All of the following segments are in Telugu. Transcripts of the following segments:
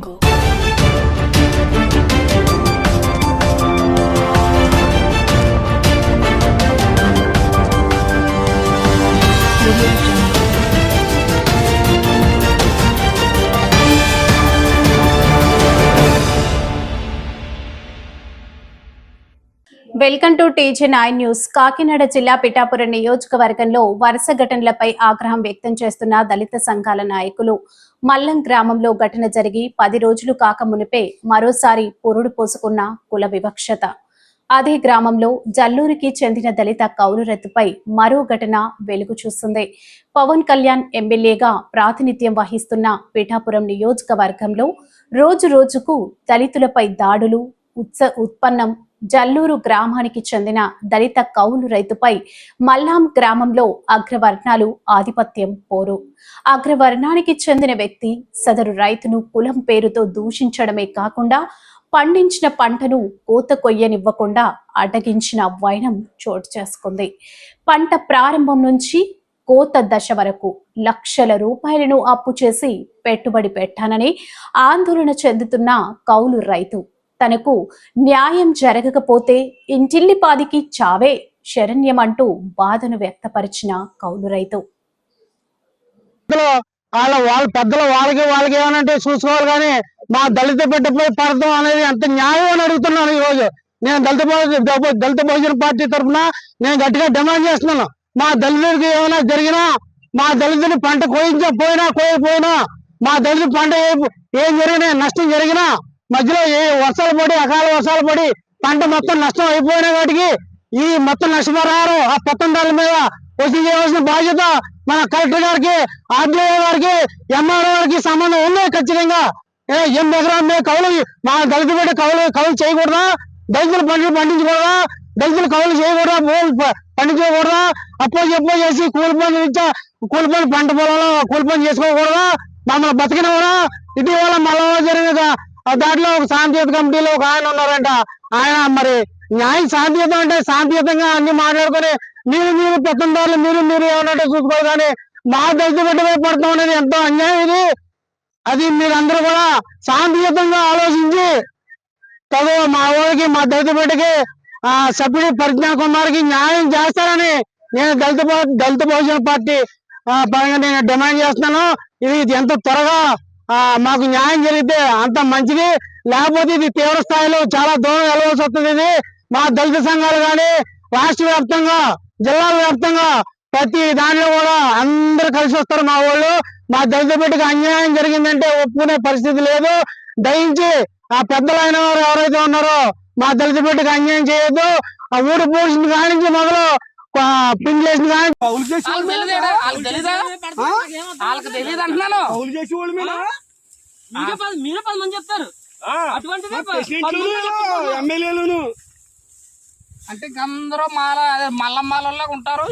jungle. Welcome to TG nine news. Kakinada జిల్లా పిఠాపురం నియోజకవర్గంలో వరుస ఘటనలపై ఆగ్రహం వ్యక్తం చేస్తున్న దళిత సంఘాల నాయకులు. మల్లం గ్రామంలో ఘటన జరిగి పది రోజులు కాక మునిపే మరోసారి పొరుడు పోసుకున్న కుల వివక్షత. అదే గ్రామంలో జల్లూరికి చెందిన దళిత కౌలురత్తుపై మరో ఘటన వెలుగు చూస్తుంది. పవన్ కళ్యాణ్ ఎమ్మెల్యేగా ప్రాతినిధ్యం వహిస్తున్న పిఠాపురం నియోజకవర్గంలో రోజు రోజుకు దళితులపై దాడులు ఉత్స ఉత్పన్నం జల్లూరు గ్రామానికి చెందిన దళిత కౌలు రైతుపై మల్లాం గ్రామంలో అగ్రవర్ణాలు ఆధిపత్యం పోరు. అగ్రవర్ణానికి చెందిన వ్యక్తి సదరు రైతును కులం పేరుతో దూషించడమే కాకుండా పండించిన పంటను కోత కొయ్యనివ్వకుండా అడ్డగించిన వైనం చోటు చేసుకుంది. పంట ప్రారంభం నుంచి కోత దశ వరకు లక్షల రూపాయలను అప్పు చేసి పెట్టుబడి పెట్టానని ఆందోళన చెందుతున్న కౌలు రైతు తనకు న్యాయం జరగకపోతే ఇంటిల్లిపాదికి చావే శరణ్యమంటూ బాధను వ్యక్తపరిచిన కౌలు రైతు. వాళ్ళ వాళ్ళ పెద్దలు వాళ్ళకి వాళ్ళకి ఏమనంటే చూసుకోవాలి కానీ మా దళిత బిడ్డపై పడతాం అనేది ఎంత న్యాయం అని అడుగుతున్నాను ఈ రోజు నేను దళిత దళిత బహుజన పార్టీ తరఫున నేను గట్టిగా డిమాండ్ చేస్తున్నాను. మా దళితుడికి ఏమైనా జరిగినా మా దళితుడి పంట కోయించకపోయినా కోయకపోయినా మా దళిత పంట ఏం జరిగినా నష్టం జరిగినా మధ్యలో ఏ వర్షాలు పడి అకాల వర్షాలు పడి పంట మొత్తం నష్టం అయిపోయిన వాటికి ఈ మొత్తం నష్టపరిహారం ఆ పెత్తందారుల మీద వసూలు చేయవలసిన బాధ్యత మన కలెక్టర్ గారికి ఆర్డీఓ గారికి ఎంఆర్ఓ గారికి సంబంధం ఉన్నాయి ఖచ్చితంగా. ఏ, ఎం ఎకరాల మీద కౌలు మా దళిత బిడ్డ కౌలు కౌలు చేయకూడదా? దళితులు పంటలు పండించకూడదా? దళితులు కౌలు చేయకూడదా? భూములు పండించకూడదా? అప్పో చెప్పో చేసి కూలి పని ఇచ్చా కూలి పని పంట పొలంలో కూలి పని చేసుకోకూడదా? మమ్మల్ని బతికినవరా? ఇటీవల మళ్ళా జరిగిన దాంట్లో ఒక శాంతియుత కమిటీలో ఒక ఆయన ఉన్నారంట. ఆయన మరి న్యాయం శాంతియుతం అంటే శాంతియుతంగా అన్ని మాట్లాడుకొని మీరు మీరు పెత్తందారులు మీరు మీరు ఏమన్నట్టు చూసుకోవాలి కానీ మా దళిత బిడ్డ పడతాం అనేది ఎంతో అన్యాయం ఇది. అది మీరందరూ కూడా శాంతియుతంగా ఆలోచించి చదువు మా ఊరికి మా దళిత బిడ్డకి ఆ సభ్యుడి పరిజ్ఞా కుమార్కి న్యాయం చేస్తారని నేను దళిత దళిత బహుజన పార్టీ పరంగా నేను డిమాండ్ చేస్తున్నాను. ఇది ఎంత త్వరగా మాకు న్యాయం జరిగితే అంత మంచిది. లేకపోతే ఇది తీవ్ర స్థాయిలో చాలా దూరం వెళ్ళవలసి వస్తుంది ఇది. మా దళిత సంఘాలు కానీ రాష్ట్ర వ్యాప్తంగా జిల్లా వ్యాప్తంగా ప్రతి దానిలో కూడా అందరూ కలిసి వస్తారు మా వాళ్ళు. మా దళిత బిడ్డకు అన్యాయం జరిగిందంటే ఒప్పుకునే పరిస్థితి లేదు. దయించి ఆ పెద్దలైన వారు ఎవరైతే ఉన్నారో మా దళిత బిడ్డకి అన్యాయం చేయొద్దు. ఆ ఊరు పోషణ కానించి మొదలు ఆ, పిండి వేసిన కాని కౌలు చేసి వాళ్ళకి తెలియదు? అంటున్నాను. మీద? మీరే పది మీరే పది మంది చెప్తారు. ఎమ్మెల్యేలను. అంటే ఇంక అందరూ మాల అదే మల్ల మాలల్లో ఉంటారు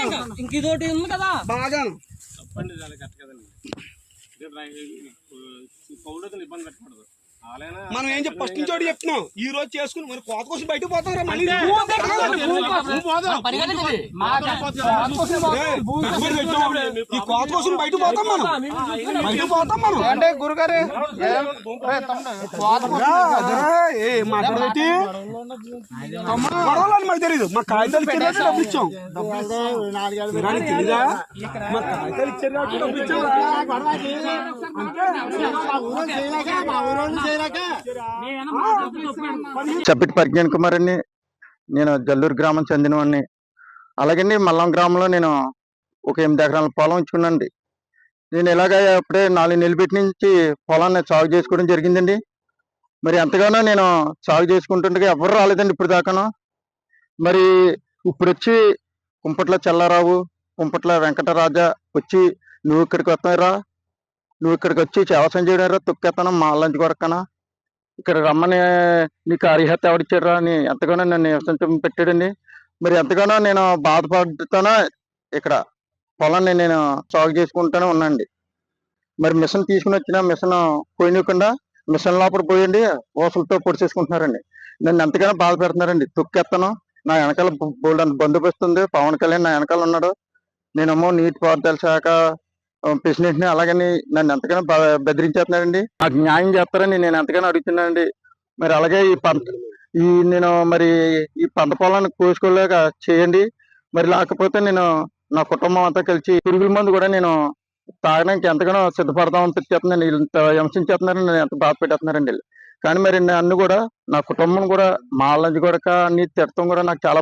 ఇంకా. ఇదోటి ఉంది కదా. బాగా మనం ఏం చెప్పి ఫస్ట్ నుంచి ఒకటి చెప్తున్నాం ఈ రోజు చేసుకుని మరి కోత కోసం బయటకు పోతాం రా మళ్ళీ. ఈ కోత కోసం బయటకు పోతాం మనం బయటకు పోతాం మనం అంటే గురుగారు మాట్లాడబెట్టి మాకు తెలియదు మా కాగితాలు ఇచ్చారు డబ్బులు ఇచ్చాం తెలీదా? మా కాగితాలు ఇచ్చారు డబ్బులు ఇచ్చాం చప్పిటి పరిజ్ఞాన్ కుమార్ అండి నేను జల్లూరు గ్రామం చెందినవాడిని అలాగండి మల్లం గ్రామంలో నేను ఒక ఎనిమిది ఎకరాల పొలం ఉంచుకున్నాండి నేను ఇలాగ అప్పుడే నాలుగు నెలలు పెట్టి నుంచి పొలాన్ని సాగు చేసుకోవడం జరిగిందండి. మరి ఎంతగానో నేను సాగు చేసుకుంటుండగా ఎవరు రాలేదండి ఇప్పుడు దాకాను. మరి ఇప్పుడు వచ్చి కుంపట్ల చెల్లారావు కుంపట్ల వెంకటరాజా వచ్చి నువ్వు ఇక్కడికి వస్తారా నువ్వు ఇక్కడికి వచ్చి చేవసం చేయడం రా తొక్కేస్తాను మా లంచ్ కొరకనా ఇక్కడ రమ్మని నీకు అర్హత ఎవరిచ్చారా అని ఎంతగానో నన్ను నివసించ పెట్టాడండి. మరి ఎంతగానో నేను బాధపడుతానో ఇక్కడ. పొలాన్ని నేను సాగు చేసుకుంటూనే ఉన్నాండి మరి మిషన్ తీసుకుని వచ్చిన మిషన్ పోయినకుండా మిషన్ లోపల పోయండి ఓసలతో పొడిచేసుకుంటున్నారండి. నన్ను ఎంతగానో బాధ పెడుతున్నారండి. తొక్కేస్తాను నా వెనకాల బోల్డ్ బందోబస్తు ఉంది. పవన్ కళ్యాణ్ నా వెనకాల ఉన్నాడు. నేనేమో నీటి పారుదల శాఖ ప్రెసిడెంట్ని అలాగని నన్ను ఎంతగానో బ- బెదిరించేస్తున్నారండి. నాకు న్యాయం చేస్తారని నేను ఎంతగానో అడుగుతున్నానండి. మరి అలాగే ఈ పంట ఈ నేను మరి ఈ పంట పొలాన్ని కోసుకోలేక చేయండి. మరి లేకపోతే నేను నా కుటుంబం అంతా కలిసి పురుగుల మందు కూడా నేను తాగడానికి ఎంతగానో సిద్ధపడదామని చెప్తున్నాను ఇంత హింసించేస్తున్నారని నేను ఎంత బాధ పెట్టేస్తున్నారండి. కానీ మరి నన్ను కూడా నా కుటుంబం కూడా మా కూడా అన్ని తిట్టడం కూడా నాకు చాలా